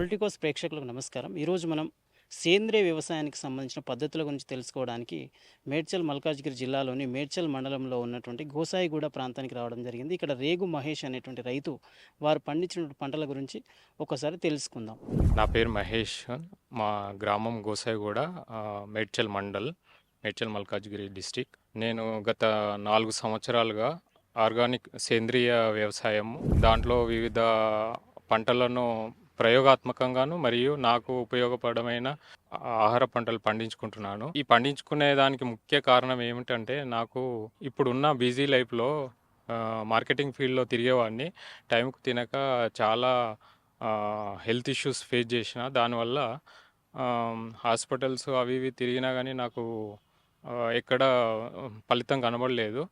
Politicos ప్రేక్షకులకు నమస్కారం. ఈరోజు మనం సేంద్రియ వ్యవసాయానికి సంబంధించిన పద్ధతుల గురించి తెలుసుకోవడానికి మేడ్చల్ మల్కాజ్గిరి జిల్లాలోని మేడ్చల్ మండలంలో ఉన్నటువంటి గోసాయిగూడ ప్రాంతానికి రావడం జరిగింది. ఇక్కడ రేగు మహేష్ అనేటువంటి రైతు వారు పండించిన పంటల గురించి ఒకసారి తెలుసుకుందాం. నా పేరు మహేష్. మా గ్రామం గోసాయిగూడ మేడ్చల్ మండల్ మేడ్చల్ మల్కాజ్గిరి డిస్టిక్. నేను గత నాలుగు సంవత్సరాలుగా ఆర్గానిక్ సేంద్రియ వ్యవసాయం దాంట్లో వివిధ పంటలను ప్రయోగాత్మకంగాను మరియు నాకు ఉపయోగపడమైన ఆహార పంటలు పండించుకుంటున్నాను. ఈ పండించుకునే దానికి ముఖ్య కారణం ఏమిటంటే నాకు ఇప్పుడున్న బిజీ లైఫ్లో మార్కెటింగ్ ఫీల్డ్లో తిరిగేవాడిని. టైంకు తినక చాలా హెల్త్ ఇష్యూస్ ఫేస్ చేసిన దానివల్ల హాస్పిటల్స్ అవి ఇవి తిరిగినా కానీ నాకు ఎక్కడ ఫలితం కనబడలేదు.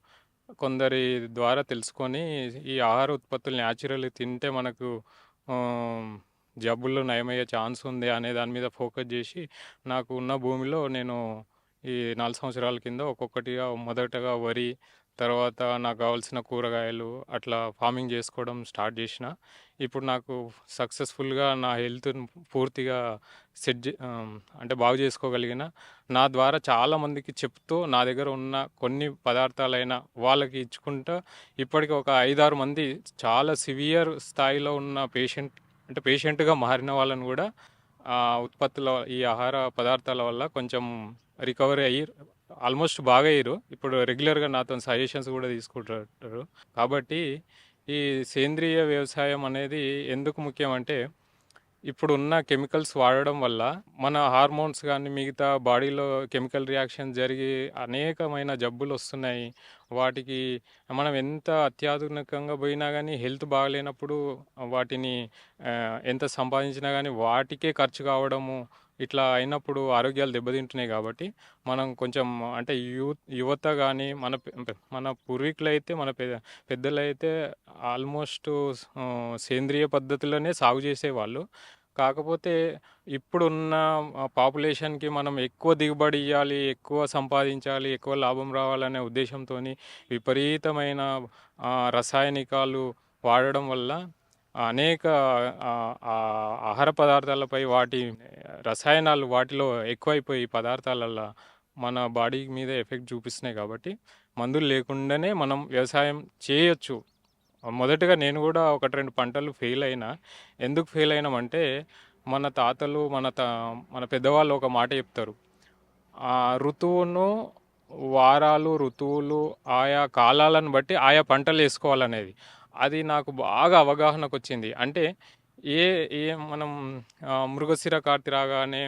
కొందరి ద్వారా తెలుసుకొని ఈ ఆహార ఉత్పత్తులు న్యాచురల్గా తింటే మనకు జబ్బుల్లో జబ్బులు నయమయ్యే ఛాన్స్ ఉంది అనే దాని మీద ఫోకస్ చేసి నాకు ఉన్న భూమిలో నేను ఈ నాలుగు సంవత్సరాల కింద ఒక్కొక్కటిగా మొదటగా వరి తర్వాత నాకు కావాల్సిన కూరగాయలు అట్లా ఫార్మింగ్ చేసుకోవడం స్టార్ట్ చేసిన. ఇప్పుడు నాకు సక్సెస్ఫుల్గా నా హెల్త్ పూర్తిగా సెట్ అంటే బాగు చేసుకోగలిగిన నా ద్వారా చాలామందికి చెప్తూ నా దగ్గర ఉన్న కొన్ని పదార్థాలైన వాళ్ళకి ఇచ్చుకుంటా ఇప్పటికి ఒక ఐదారు మంది చాలా సివియర్ స్థాయిలో ఉన్న పేషెంట్ అంటే పేషెంట్గా మారిన వాళ్ళని కూడా ఆ ఉత్పత్తుల ఈ ఆహార పదార్థాల వల్ల కొంచెం రికవరీ అయ్యి ఆల్మోస్ట్ బాగా అయ్యారు. ఇప్పుడు రెగ్యులర్గా నాతో సజెషన్స్ కూడా తీసుకుంటారు. కాబట్టి ఈ సేంద్రియ వ్యవసాయం అనేది ఎందుకు ముఖ్యం అంటే ఇప్పుడు ఉన్న కెమికల్స్ వాడడం వల్ల మన హార్మోన్స్ కానీ మిగతా బాడీలో కెమికల్ రియాక్షన్ జరిగి అనేకమైన జబ్బులు వస్తున్నాయి. వాటికి మనం ఎంత అత్యాధునికంగా పోయినా కానీ హెల్త్ బాగలేనప్పుడు వాటిని ఎంత సంపాదించినా కానీ వాటికే ఖర్చు కావడము ఇట్లా అయినప్పుడు ఆరోగ్యాలు దెబ్బతింటున్నాయి కాబట్టి మనం కొంచెం అంటే యూత్ యువత కానీ మన మన పూర్వీకులు అయితే మన పెద్ద పెద్దలు అయితే ఆల్మోస్ట్ సేంద్రియ పద్ధతిలోనే సాగు చేసేవాళ్ళు. కాకపోతే ఇప్పుడున్న పాపులేషన్కి మనం ఎక్కువ దిగుబడి ఇవ్వాలి ఎక్కువ సంపాదించాలి ఎక్కువ లాభం రావాలనే ఉద్దేశంతో విపరీతమైన రసాయనికాలు వాడడం వల్ల అనేక ఆహార పదార్థాలపై వాటి రసాయనాలు వాటిలో ఎక్కువైపోయి పదార్థాలల్ల పదార్థాలల్లో మన బాడీ మీద ఎఫెక్ట్ చూపిస్తున్నాయి కాబట్టి మందులు లేకుండానే మనం వ్యవసాయం చేయొచ్చు. మొదటగా నేను కూడా ఒకటి రెండు పంటలు ఫెయిల్ అయినా ఎందుకు ఫెయిల్ అయినామంటే మన తాతలు మన త మన పెద్దవాళ్ళు ఒక మాట చెప్తారు. ఆ ఋతువును వారాలు ఋతువులు ఆయా కాలాలను బట్టి ఆయా పంటలు వేసుకోవాలనేది. అది నాకు బాగా అవగాహనకు వచ్చింది అంటే ఏ ఏ మనం మృగశిర కార్తి రాగానే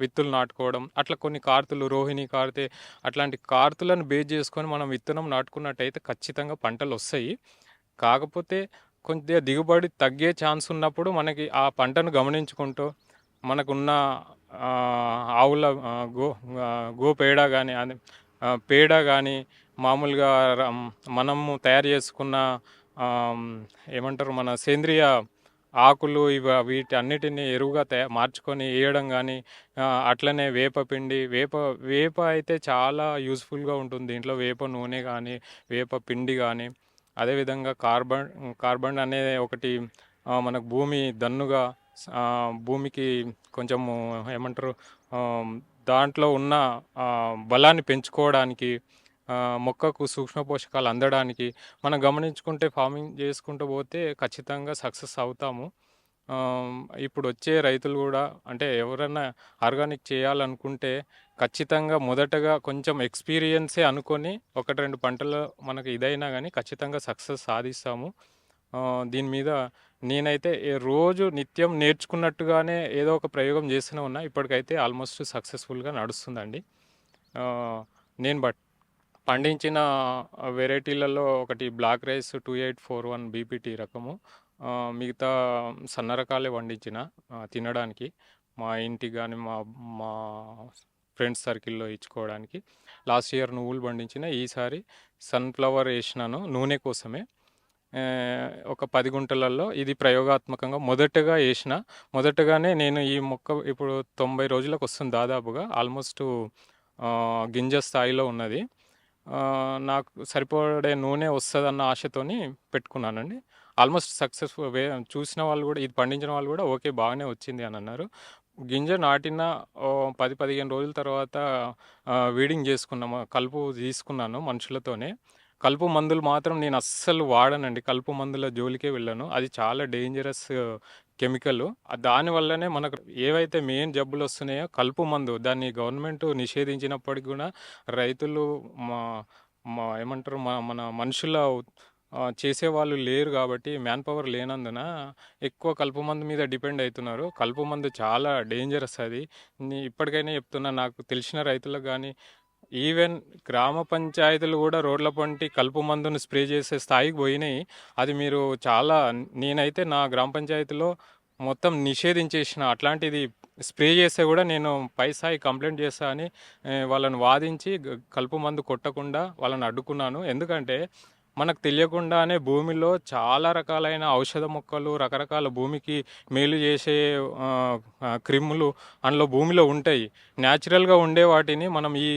విత్తులు నాటుకోవడం అట్లా కొన్ని కార్తులు రోహిణి కార్తె అట్లాంటి కార్తులను బేస్ చేసుకొని మనం విత్తనం నాటుకున్నట్టయితే ఖచ్చితంగా పంటలు వస్తాయి. కాకపోతే కొద్దిగా దిగుబడి తగ్గే ఛాన్స్ ఉన్నప్పుడు మనకి ఆ పంటను గమనించుకుంటూ మనకున్న ఆవుల గో గో పేడ కానీ అది పేడ కానీ మామూలుగా మనము తయారు చేసుకున్న ఏమంటారు మన సేంద్రియ ఆకులు ఇవి వీటి అన్నిటిని ఎరువుగా తయా మార్చుకొని వేయడం కానీ అట్లనే వేప పిండి వేప వేప అయితే చాలా యూస్ఫుల్గా ఉంటుంది. దీంట్లో వేప నూనె కానీ వేప పిండి కానీ అదేవిధంగా కార్బన్ కార్బన్ అనేది ఒకటి మనకు భూమి దన్నుగా భూమికి కొంచెము ఏమంటారు దాంట్లో ఉన్న బలాన్ని పెంచుకోవడానికి మొక్కకు సూక్ష్మ పోషకాలు అందడానికి మనం గమనించుకుంటే ఫార్మింగ్ చేసుకుంటూ పోతే ఖచ్చితంగా సక్సెస్ అవుతాము. ఇప్పుడు వచ్చే రైతులు కూడా అంటే ఎవరైనా ఆర్గానిక్ చేయాలనుకుంటే ఖచ్చితంగా మొదటగా కొంచెం ఎక్స్పీరియన్సే అనుకొని ఒకటి రెండు పంటలు మనకు ఇదైనా కానీ ఖచ్చితంగా సక్సెస్ సాధిస్తాము. దీని మీద నేనైతే రోజు నిత్యం నేర్చుకున్నట్టుగానే ఏదో ఒక ప్రయోగం చేస్తూనే ఉన్నా. ఇప్పటికైతే ఆల్మోస్ట్ సక్సెస్ఫుల్గా నడుస్తుందండి. నేను బట్ పండించిన వెరైటీలలో ఒకటి black rice two eight four one BPT రకము. మిగతా సన్న రకాలే పండించిన తినడానికి. మా ఇంటికి కానీ మా మా ఫ్రెండ్స్ సర్కిల్లో ఇచ్చుకోవడానికి. లాస్ట్ ఇయర్ నువ్వులు పండించిన ఈసారి సన్ఫ్లవర్ వేసినాను నూనె కోసమే. ఒక పది గుంటలలో ఇది ప్రయోగాత్మకంగా మొదటగా వేసిన మొదటగానే నేను ఈ మొక్క ఇప్పుడు తొంభై రోజులకు వస్తుంది దాదాపుగా. ఆల్మోస్ట్ గింజ స్థాయిలో ఉన్నది. నాకు సరిపడే నూనె వస్తుందన్న ఆశతోని పెట్టుకున్నానండి ఆల్మోస్ట్ సక్సెస్‌ఫుల్ వే చూసిన వాళ్ళు కూడా ఇది పండించిన వాళ్ళు కూడా ఓకే బాగానే వచ్చింది అని అన్నారు. గింజ నాటిన పది పదిహేను రోజుల తర్వాత వీడింగ్ చేసుకున్నాము. కలుపు తీసుకున్నాను మనుషులతోనే. కలుపు మందులు మాత్రం నేను అస్సలు వాడనండి. కలుపు మందుల జోలికే వెళ్ళను. అది చాలా డేంజరస్ కెమికల్. దానివల్లనే మనకు ఏవైతే మెయిన్ జబ్బులు వస్తున్నాయో కలుపు మందు దాన్ని గవర్నమెంట్ నిషేధించినప్పటికి కూడా రైతులు మా మా ఏమంటారు మన మన మనుషుల చేసేవాళ్ళు లేరు కాబట్టి మ్యాన్ పవర్ లేనందున ఎక్కువ కలుపు మందు మీద డిపెండ్ అవుతున్నారు కలుపు మందు చాలా డేంజరస్ అది. ఇప్పటికైనా చెప్తున్నా నాకు తెలిసిన రైతులకు కానీ ఈవెన్ గ్రామ పంచాయతీలు కూడా రోడ్ల పంటి కలుపు మందును స్ప్రే చేసే స్థాయికి పోయినాయి. అది మీరు చాలా నేనైతే నా గ్రామ పంచాయతీలో మొత్తం నిషేధించేసిన. అట్లాంటిది స్ప్రే చేస్తే కూడా నేను పై స్థాయి చేస్తా అని వాళ్ళని వాదించి కలుపు మందు కొట్టకుండా వాళ్ళని అడ్డుకున్నాను. ఎందుకంటే మనకు తెలియకుండానే భూమిలో చాలా రకాలైన ఔషధ మొక్కలు, రకరకాల భూమికి మేలు చేసే క్రిములు అందులో భూమిలో ఉంటాయి. న్యాచురల్‌గా ఉండే వాటిని మనం ఈ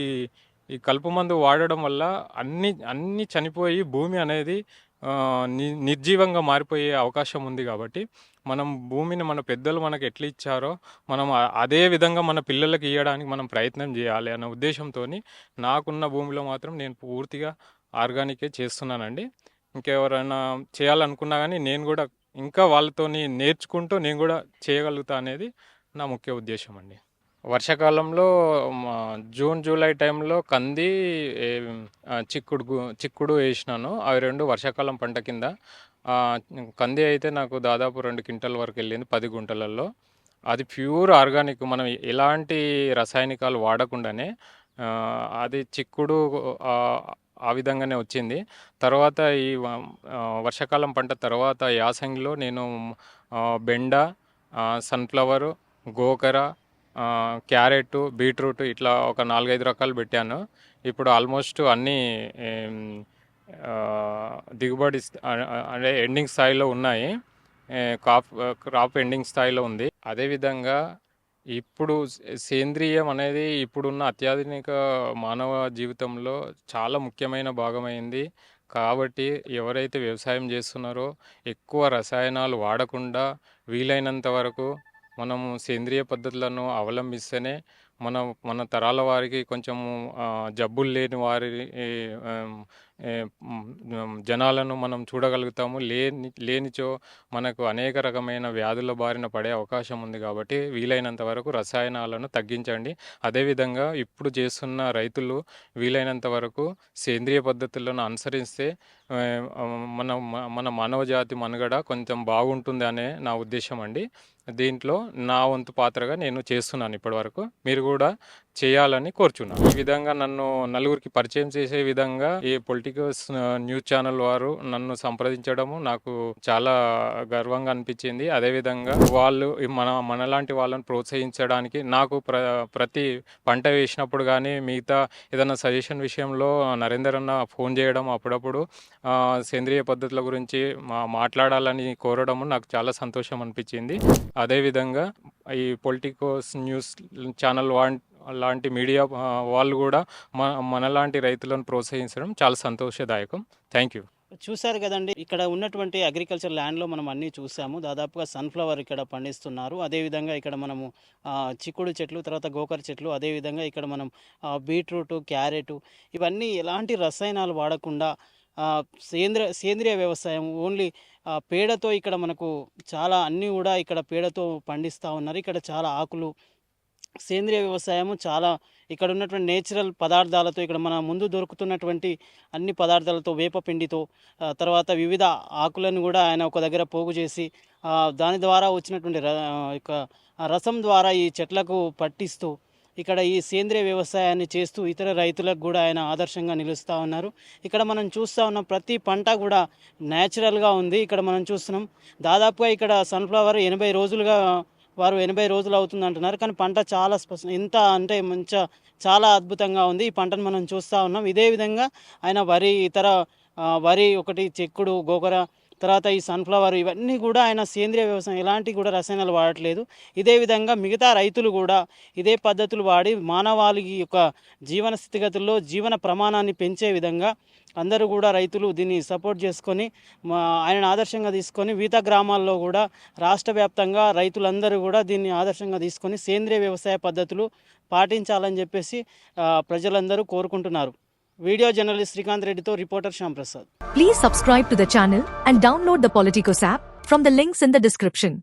ఈ కలుపు మందు వాడడం వల్ల అన్ని అన్నీ చనిపోయి భూమి అనేది ని నిర్జీవంగా మారిపోయే అవకాశం ఉంది కాబట్టి, మనం భూమిని మన పెద్దలు మనకు ఎట్లా ఇచ్చారో మనం అదే విధంగా మన పిల్లలకి ఇవ్వడానికి మనం ప్రయత్నం చేయాలి అనే ఉద్దేశంతోని నాకున్న భూమిలో మాత్రం నేను పూర్తిగా ఆర్గానికే చేస్తున్నానండి. ఇంకెవరైనా చేయాలనుకున్నా కానీ నేను కూడా ఇంకా వాళ్ళతోని నేర్చుకుంటూ నేను కూడా చేయగలుగుతా అనేది నా ముఖ్య ఉద్దేశం అండి. వర్షాకాలంలో జూన్, జూలై టైంలో కంది, చిక్కుడు గు చిక్కుడు వేసినాను అవి రెండు వర్షాకాలం పంట కింద. కంది అయితే నాకు దాదాపు రెండు క్వింటాల్ వరకు వెళ్ళింది పది గుంటలలో. అది ప్యూర్ ఆర్గానిక్ మనం ఎలాంటి రసాయనికాలు వాడకుండానే అది చిక్కుడు ఆ విధంగానే వచ్చింది. తర్వాత ఈ వర్షాకాలం పంట తర్వాత యాసంగిలో నేను బెండ, సన్‌ఫ్లవరు, గోకర, క్యారెట్, బీట్రూట్ ఇట్లా ఒక 4, 5 రకాలు పెట్టాను. ఇప్పుడు ఆల్మోస్ట్ అన్నీ దిగుబడి అంటే ఎండింగ్ స్థాయిలో ఉన్నాయి. క్రాప్ కాప్ క్రాప్ ఎండింగ్ స్థాయిలో ఉంది. అదేవిధంగా ఇప్పుడు సేంద్రియం అనేది ఇప్పుడున్న అత్యాధునిక మానవ జీవితంలో చాలా ముఖ్యమైన భాగమైంది. కాబట్టి ఎవరైతే వ్యవసాయం చేస్తున్నారో ఎక్కువ రసాయనాలు వాడకుండా వీలైనంత వరకు మనము సేంద్రియ పద్ధతులను అవలంబిస్తేనే మన మన తరాల వారికి కొంచెము జబ్బులు లేని వారి జనాలను మనం చూడగలుగుతాము. లేని లేనిచో మనకు అనేక రకమైన వ్యాధుల బారిన పడే అవకాశం ఉంది కాబట్టి వీలైనంత వరకు రసాయనాలను తగ్గించండి. అదేవిధంగా ఇప్పుడు చేస్తున్న రైతులు వీలైనంత వరకు సేంద్రియ పద్ధతులను అనుసరిస్తే మన మన మానవ జాతి మనుగడ కొంచెం బాగుంటుందనే నా ఉద్దేశం అండి. దీంట్లో నా వంతు పాత్రగా నేను చేస్తున్నాను ఇప్పటివరకు. మీరు కూడా చేయాలని కోరుచున్నాను. ఈ విధంగా నన్ను నలుగురికి పరిచయం చేసే విధంగా ఈ పొలిటికల్స్ న్యూస్ ఛానల్ వారు నన్ను సంప్రదించడము నాకు చాలా గర్వంగా అనిపించింది. అదేవిధంగా వాళ్ళు మన మనలాంటి వాళ్ళని ప్రోత్సహించడానికి నాకు ప్ర ప్రతి పంట వేసినప్పుడు కానీ మిగతా ఏదైనా సజెషన్ విషయంలో నరేందర్ అన్న ఫోన్ చేయడం అప్పుడప్పుడు సేంద్రియ పద్ధతుల గురించి మా మాట్లాడాలని కోరడము నాకు చాలా సంతోషం అనిపించింది. అదేవిధంగా ఈ పొలిటికోస్ న్యూస్ ఛానల్ వాన్ లాంటి మీడియా వాళ్ళు కూడా మన మనలాంటి రైతులను ప్రోత్సహించడం చాలా సంతోషదాయకం. Thank you. చూసారు కదండీ! ఇక్కడ ఉన్నటువంటి అగ్రికల్చర్ ల్యాండ్‌లో మనం అన్నీ చూసాము. దాదాపుగా సన్‌ఫ్లవర్ ఇక్కడ పండిస్తున్నారు. అదేవిధంగా ఇక్కడ మనము చిక్కుడు చెట్లు, తర్వాత గోకర చెట్లు, అదేవిధంగా ఇక్కడ మనం బీట్రూట్ బీట్రూటు, క్యారెటు ఇవన్నీ ఎలాంటి రసాయనాలు వాడకుండా సేంద్రియ సేంద్రియ వ్యవసాయం ఓన్లీ పేడతో ఇక్కడ మనకు చాలా అన్నీ కూడా ఇక్కడ పేడతో పండిస్తా ఉన్నారు. ఇక్కడ చాలా ఆకులు సేంద్రియ వ్యవసాయము చాలా ఇక్కడ ఉన్నటువంటి నేచురల్ పదార్థాలతో ఇక్కడ మన ముందు దొరుకుతున్నటువంటి అన్ని పదార్థాలతో వేప పిండితో తర్వాత వివిధ ఆకులను కూడా ఆయన ఒక దగ్గర పోగు చేసి దాని ద్వారా వచ్చినటువంటి ర యొక్క రసం ద్వారా ఈ చెట్లకు పట్టిస్తూ ఇక్కడ ఈ సేంద్రియ వ్యవసాయాన్ని చేస్తూ ఇతర రైతులకు కూడా ఆయన ఆదర్శంగా నిలుస్తా ఉన్నారు. ఇక్కడ మనం చూస్తూ ఉన్న ప్రతి పంట కూడా న్యాచురల్గా ఉంది. ఇక్కడ మనం చూస్తున్నాం. దాదాపుగా ఇక్కడ సన్‌ఫ్లవర్ 80 రోజులుగా వారు 80 రోజులు అవుతుంది అంటున్నారు. కానీ పంట చాలా స్పష్టం ఎంత అంటే మంచిగా చాలా అద్భుతంగా ఉంది. ఈ పంటను మనం చూస్తూ ఉన్నాం. ఇదే విధంగా ఆయన వరి ఇతర వరి ఒకటి చెక్కుడు, గోకర తర్వాత ఈ సన్ఫ్లవర్ ఇవన్నీ కూడా ఆయన సేంద్రియ వ్యవసాయం ఎలాంటి కూడా రసాయనాలు వాడట్లేదు. ఇదే విధంగా మిగతా రైతులు కూడా ఇదే పద్ధతులు వాడి మానవాళి యొక్క జీవన స్థితిగతుల్లో జీవన ప్రమాణాన్ని పెంచే విధంగా అందరూ కూడా రైతులు దీన్ని సపోర్ట్ చేసుకొని ఆయన ఆయనను ఆదర్శంగా తీసుకొని మిగతా గ్రామాల్లో కూడా రాష్ట్ర వ్యాప్తంగా రైతులందరూ కూడా దీన్ని ఆదర్శంగా తీసుకొని సేంద్రియ వ్యవసాయ పద్ధతులు పాటించాలని చెప్పేసి ప్రజలందరూ కోరుకుంటున్నారు. Video journalist Srikant Reddyto, reporter Shyam Prasad. Please subscribe to the channel and download the Politicos app from the links in the description.